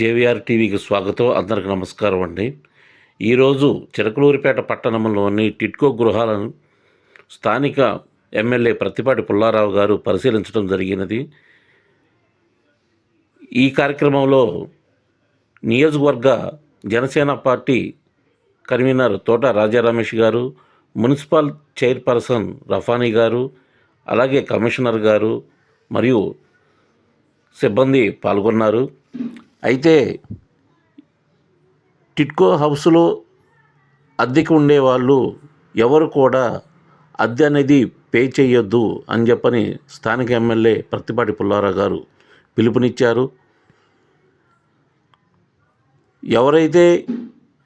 JVR టీవీకి స్వాగతం. అందరికి నమస్కారం అండి. ఈరోజు చిరకలూరిపేట పట్టణంలోని టిట్కో గృహాలను స్థానిక ఎమ్మెల్యే ప్రతిపాటి పుల్లారావు గారు పరిశీలించడం జరిగినది. ఈ కార్యక్రమంలో నియోజకవర్గ జనసేన పార్టీ కన్వీనర్ తోట రాజా రమేష్ గారు మున్సిపల్ చైర్పర్సన్ రఫానీ గారు అలాగే కమిషనర్ గారు మరియు సిబ్బంది పాల్గొన్నారు. అయితే టిట్కో హౌస్లో అద్దెకి ఉండేవాళ్ళు ఎవరు కూడా అద్దె అనేది పే చేయొద్దు అని చెప్పని స్థానిక ఎమ్మెల్యే ప్రత్తిపాటి పుల్లారావు గారు పిలుపునిచ్చారు. ఎవరైతే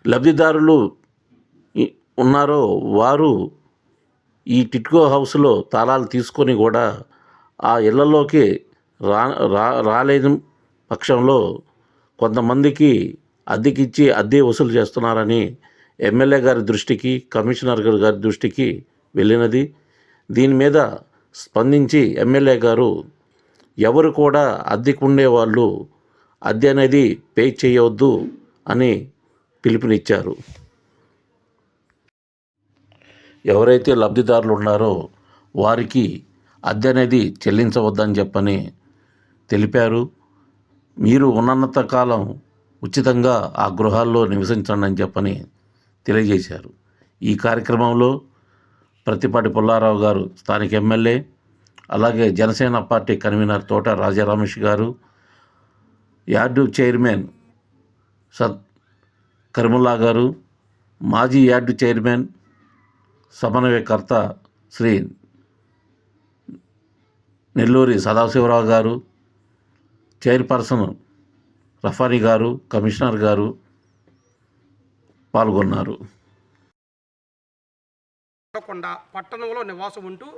లబ్ధిదారులు ఉన్నారో వారు ఈ టిట్కో హౌస్లో తాళాలు తీసుకొని కూడా ఆ ఇళ్ళలోకి రా రా రాలేని పక్షంలో కొంతమందికి అద్దెకిచ్చి అద్దె వసూలు చేస్తున్నారని ఎమ్మెల్యే గారి దృష్టికి కమిషనర్ గారి దృష్టికి వెళ్ళినది. దీని మీద స్పందించి ఎమ్మెల్యే గారు ఎవరు కూడా అద్దెకుండే వాళ్ళు అద్దె అనేది పే చేయవద్దు అని పిలుపునిచ్చారు. ఎవరైతే లబ్ధిదారులు ఉన్నారో వారికి అద్దె అనేది చెల్లించవద్దని చెప్పని తెలిపారు. మీరు ఉన్నంత కాలం ఉచితంగా ఆ గృహాల్లో నివసించండి అని చెప్పని తెలియజేశారు. ఈ కార్యక్రమంలో ప్రతిపాటి పుల్లారావు గారు స్థానిక ఎమ్మెల్యే అలాగే జనసేన పార్టీ కన్వీనర్ తోట రాజారామేష్ గారు యార్డు చైర్మన్ సత్ కరిముల్లా గారు మాజీ యార్డు చైర్మన్ సమన్వయకర్త శ్రీ నెల్లూరి సదాశివరావు గారు చైర్పర్సన్ రఫారీ గారు కమిషనర్ గారు పాల్గొన్నారు. ఉండకుండా పట్టణంలో నివాసం ఉంటూ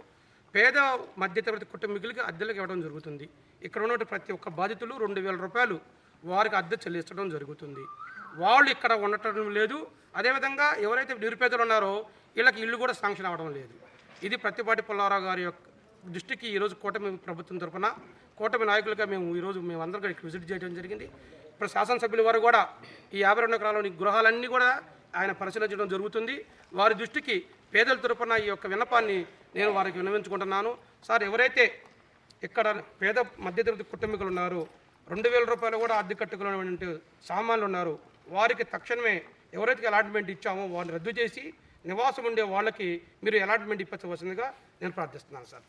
పేద మధ్యతరగతి కుటుంబీకులకి అద్దెలకు ఇవ్వడం జరుగుతుంది. ఇక్కడ ఉన్నటువంటి ప్రతి ఒక్క బాధితులు రెండు వేల రూపాయలు వారికి అద్దె చెల్లించడం జరుగుతుంది. వాళ్ళు ఇక్కడ ఉండటం లేదు. అదేవిధంగా ఎవరైతే నిరుపేదలు ఉన్నారో వీళ్ళకి ఇల్లు కూడా శాంక్షన్ అవ్వడం లేదు. ఇది ప్రతిపాటి పుల్లారావు గారి యొక్క దృష్టికి ఈరోజు కూటమి ప్రభుత్వం తరఫున కూటమి నాయకులుగా మేము ఈరోజు మేము అందరం ఇక్కడ విజిట్ చేయడం జరిగింది. ఇప్పుడు శాసనసభ్యుల వారు కూడా ఈ యాభై రెండు ఎకరాలోని గృహాలన్నీ కూడా ఆయన పరిశీలించడం జరుగుతుంది. వారి దృష్టికి పేదల తరపున ఈ యొక్క విన్నపాన్ని నేను వారికి విన్నవించుకుంటున్నాను. సార్ ఎవరైతే ఇక్కడ పేద మధ్యతరగతి కుటుంబీకులు ఉన్నారు రెండు వేల రూపాయలు కూడా అద్దె కట్టుకున్నటువంటి సామాన్లు ఉన్నారు వారికి తక్షణమే ఎవరైతే అలాట్మెంట్ ఇచ్చామో వారిని రద్దు చేసి నివాసం ఉండే వాళ్ళకి మీరు అలాట్మెంట్ ఇప్పించవలసిందిగా నేను ప్రార్థిస్తున్నాను సార్.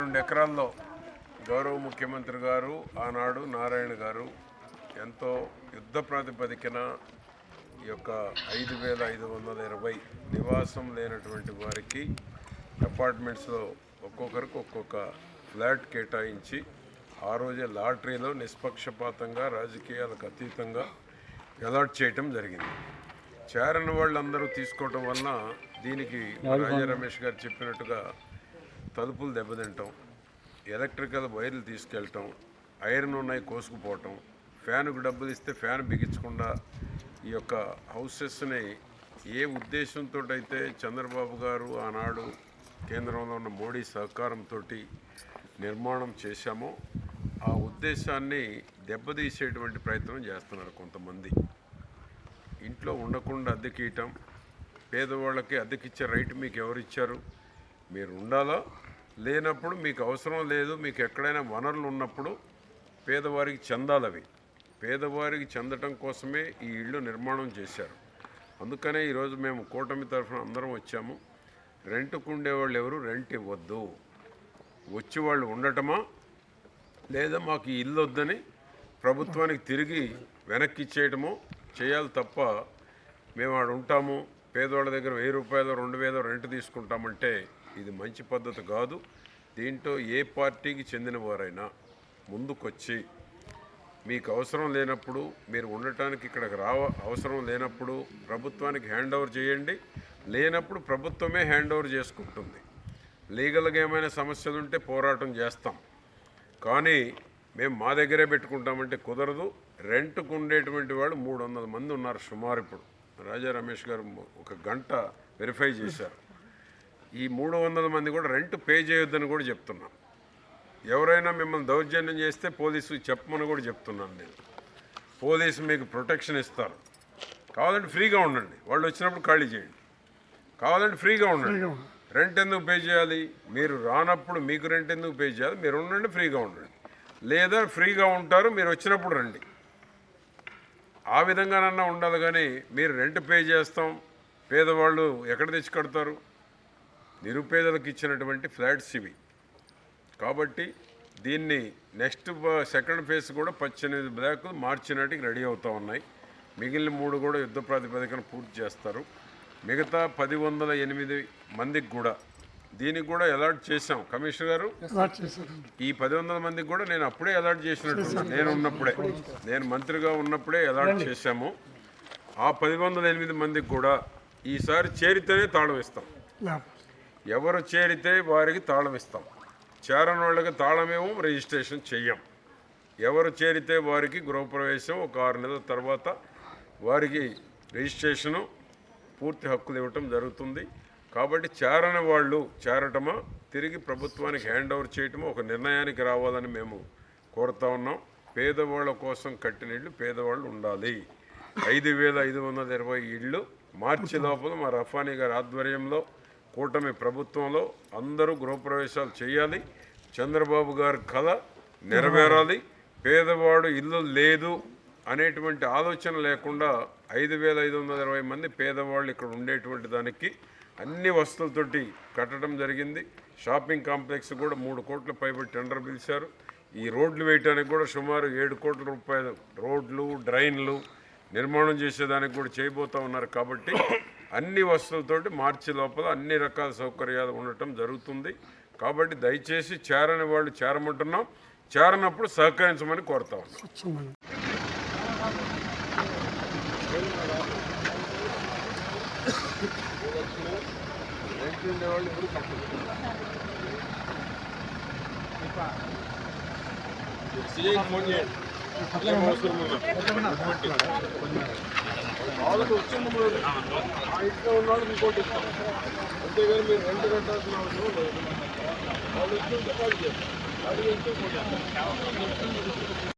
రెండు ఎకరాల్లో గౌరవ ముఖ్యమంత్రి గారు ఆనాడు నారాయణ గారు ఎంతో యుద్ధ ప్రాతిపదికన ఈ యొక్క ఐదు వేల ఐదు వందల ఇరవై నివాసం లేనటువంటి వారికి అపార్ట్మెంట్స్లో ఒక్కొక్కరికి ఒక్కొక్క ఫ్లాట్ కేటాయించి ఆ రోజే లాటరీలో నిష్పక్షపాతంగా రాజకీయాలకు అతీతంగా అలాట్ చేయటం జరిగింది. చేరని వాళ్ళందరూ తీసుకోవటం వలన దీనికి రాజా రమేష్ గారు చెప్పినట్టుగా తలుపులు దెబ్బతింటాం ఎలక్ట్రికల్ వైర్లు తీసుకెళ్ళటం ఐరన్ ఉన్నాయి కోసుకుపోవటం ఫ్యాన్కు డబ్బులు ఇస్తే ఫ్యాన్ బిగించకుండా ఈ యొక్క హౌసెస్ని ఏ ఉద్దేశంతో అయితే చంద్రబాబు గారు ఆనాడు కేంద్రంలో ఉన్న మోడీ సహకారంతో నిర్మాణం చేశామో ఆ ఉద్దేశాన్ని దెబ్బతీసేటువంటి ప్రయత్నం చేస్తున్నారు కొంతమంది. ఇంట్లో ఉండకుండా అద్దెకియటం పేదవాళ్ళకి అద్దెకిచ్చే రైట్ మీకు ఎవరు ఇచ్చారు మీరు ఉండాలా లేనప్పుడు మీకు అవసరం లేదు మీకు ఎక్కడైనా వనరులు ఉన్నప్పుడు పేదవారికి చెందాలవి. పేదవారికి చెందటం కోసమే ఈ ఇళ్ళు నిర్మాణం చేశారు. అందుకనే ఈరోజు మేము కూటమి తరఫున అందరం వచ్చాము. రెంట్కు ఉండేవాళ్ళు ఎవరు రెంట్ ఇవ్వద్దు వచ్చి వాళ్ళు ఉండటమా? లేదా మాకు ఈ ఇల్లు వద్దని ప్రభుత్వానికి తిరిగి వెనక్కి ఇచ్చేయటమో చేయాలి తప్ప మేము ఆడ ఉంటాము పేదవాళ్ళ దగ్గర వెయ్యి రూపాయలు రెండు వేలు రెంట్ తీసుకుంటామంటే ఇది మంచి పద్ధతి కాదు. దీంట్లో ఏ పార్టీకి చెందిన వారైనా ముందుకొచ్చి మీకు అవసరం లేనప్పుడు మీరు ఉండటానికి ఇక్కడికి రావ అవసరం లేనప్పుడు ప్రభుత్వానికి హ్యాండ్ ఓవర్ చేయండి. లేనప్పుడు ప్రభుత్వమే హ్యాండ్ ఓవర్ చేసుకుంటుంది. లీగల్గా ఏమైనా సమస్యలు ఉంటే పోరాటం చేస్తాం. కానీ మేము మా దగ్గరే పెట్టుకుంటామంటే కుదరదు. రెంట్కు ఉండేటువంటి వాళ్ళు మూడు వందల మంది ఉన్నారు సుమారు ఇప్పుడు. రాజా రమేష్ గారు ఒక గంట వెరిఫై చేశారు. ఈ మూడు వందల మంది కూడా రెంట్ పే చేయొద్దని కూడా చెప్తున్నాం. ఎవరైనా మిమ్మల్ని దౌర్జన్యం చేస్తే పోలీసు చెప్పమని కూడా చెప్తున్నాను నేను. పోలీసు మీకు ప్రొటెక్షన్ ఇస్తారు. కావాలంటే ఫ్రీగా ఉండండి. వాళ్ళు వచ్చినప్పుడు ఖాళీ చేయండి. కావాలంటే ఫ్రీగా ఉండండి. రెంట్ ఎందుకు పే చేయాలి? మీరు రానప్పుడు మీకు రెంట్ ఎందుకు పే చేయాలి? మీరు ఉండండి ఫ్రీగా ఉండండి. లేదా ఫ్రీగా ఉంటారు మీరు వచ్చినప్పుడు రండి. ఆ విధంగానన్నా ఉండాలి కానీ మీరు రెంట్ పే చేస్తాం. పేదవాళ్ళు ఎక్కడ తెచ్చి కడతారు నిరుపేదలకు ఇచ్చినటువంటి ఫ్లాట్స్ ఇవి. కాబట్టి దీన్ని నెక్స్ట్ సెకండ్ ఫేజ్ కూడా పద్దెనిమిది బ్లాకులు మార్చి నాటికి రెడీ అవుతూ ఉన్నాయి. మిగిలిన మూడు కూడా యుద్ధ ప్రాతిపదికన పూర్తి చేస్తారు. మిగతా పది వందల ఎనిమిది మందికి కూడా దీనికి కూడా అలాట్ చేశాం. కమిషనర్ గారు? ఈ పది వందల మందికి కూడా నేను అప్పుడే అలాట్ చేసినట్టు నేను ఉన్నప్పుడే. నేను మంత్రిగా ఉన్నప్పుడే అలాట్ చేశాము. ఆ పది వందల ఎనిమిది మందికి కూడా ఈసారి చేరితేనే తాళం ఇస్తాం. ఎవరు చేరితే వారికి తాళం ఇస్తాం. చేరని వాళ్ళకి తాళమేమో రిజిస్ట్రేషన్ చెయ్యం. ఎవరు చేరితే వారికి గృహప్రవేశం ఒక ఆరు నెలల తర్వాత వారికి రిజిస్ట్రేషను పూర్తి హక్కులు ఇవ్వటం జరుగుతుంది. కాబట్టి చేరని వాళ్ళు చేరటమా తిరిగి ప్రభుత్వానికి హ్యాండ్ ఓవర్ చేయటమో ఒక నిర్ణయానికి రావాలని మేము కోరుతా ఉన్నాం. పేదవాళ్ళ కోసం కట్టిన ఇళ్ళు పేదవాళ్ళు ఉండాలి. ఐదు వేల ఐదు వందల ఇరవై ఇళ్ళు మార్చి లోపల మా రఫానీ గారి ఆధ్వర్యంలో కూటమి ప్రభుత్వంలో అందరూ గృహప్రవేశాలు చేయాలి. చంద్రబాబు గారి కళ నెరవేరాలి. పేదవాడు ఇల్లు లేదు అనేటువంటి ఆలోచన లేకుండా ఐదు వేల ఐదు వందల ఇరవై మంది పేదవాళ్ళు ఇక్కడ ఉండేటువంటి దానికి అన్ని వస్తువులతోటి కట్టడం జరిగింది. షాపింగ్ కాంప్లెక్స్ కూడా మూడు కోట్ల పైబడి టెండర్ పిలిచారు. ఈ రోడ్లు వేయటానికి కూడా సుమారు ఏడు కోట్ల రూపాయలు రోడ్లు డ్రైన్లు నిర్మాణం చేసేదానికి కూడా చేయబోతా ఉన్నారు కాబట్టి అన్ని వస్తువులతోటి మార్చి లోపల అన్ని రకాల సౌకర్యాలు ఉండటం జరుగుతుంది. కాబట్టి దయచేసి చేరని వాళ్ళు చేరమంటున్నాం. చేరనప్పుడు సహకరించమని కోరుతా ఉన్నాం. వాళ్ళకి వచ్చింది మరి ఇంట్లో ఉన్నాడు ఇంకోటి ఇస్తాం అంతేగాని మీరు రెండు కట్టాల్సిన అవసరం లేదు వాళ్ళు ఇస్తుంటే కాదు చేస్తారు అది ఇస్తే